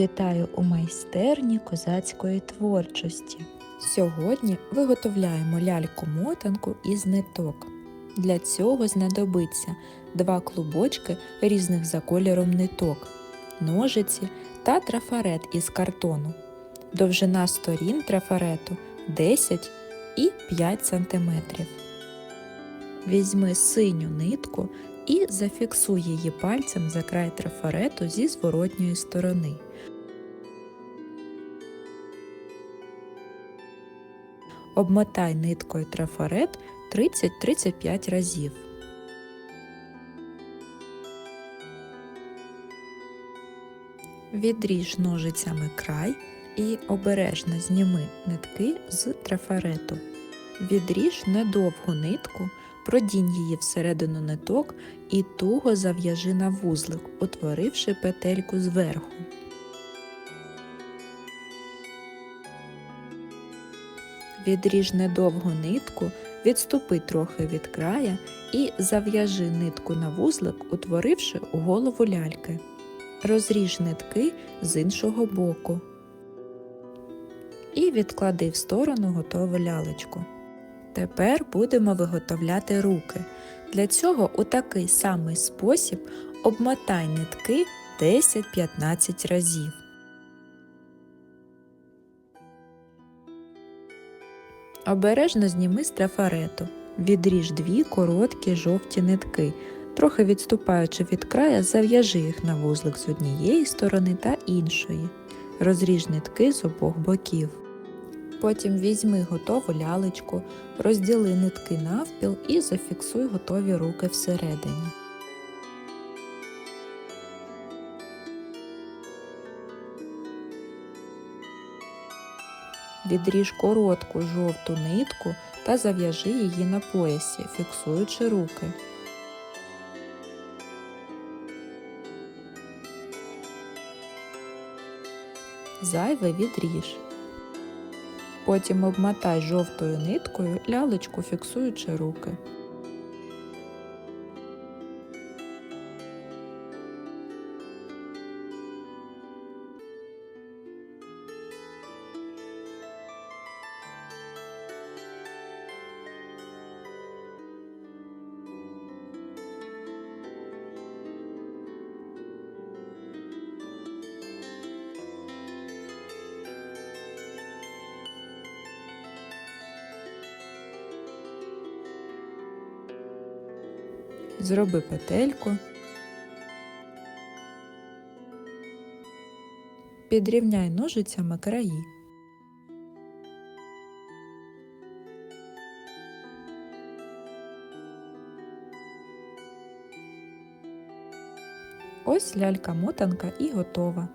Вітаю у майстерні козацької творчості. Сьогодні виготовляємо ляльку-мотанку із ниток. Для цього знадобиться два клубочки різних за кольором ниток, ножиці та трафарет із картону. Довжина сторін трафарету 10 і 5 см. Візьми синю нитку і зафіксуй її пальцем за край трафарету зі зворотньої сторони. Обмотай ниткою трафарет 30-35 разів. Відріж ножицями край і обережно зніми нитки з трафарету. Відріж недовгу нитку, продінь її всередину ниток і туго зав'яжи на вузлик, утворивши петельку зверху. Відріж недовгу нитку, відступи трохи від края і зав'яжи нитку на вузлик, утворивши голову ляльки. Розріж нитки з іншого боку. І відклади в сторону готову лялечку. Тепер будемо виготовляти руки. Для цього у такий самий спосіб обмотай нитки 10-15 разів. Обережно зніми з трафарету. Відріж дві короткі жовті нитки. Трохи відступаючи від края, зав'яжи їх на вузлик з однієї сторони та іншої. Розріж нитки з обох боків. Потім візьми готову лялечку, розділи нитки навпіл і зафіксуй готові руки всередині. Відріж коротку жовту нитку та зав'яжи її на поясі, фіксуючи руки. Зайве відріж. Потім обмотай жовтою ниткою лялечку, фіксуючи руки. Зроби петельку. Підрівняй ножицями краї. Ось лялька-мотанка і готова.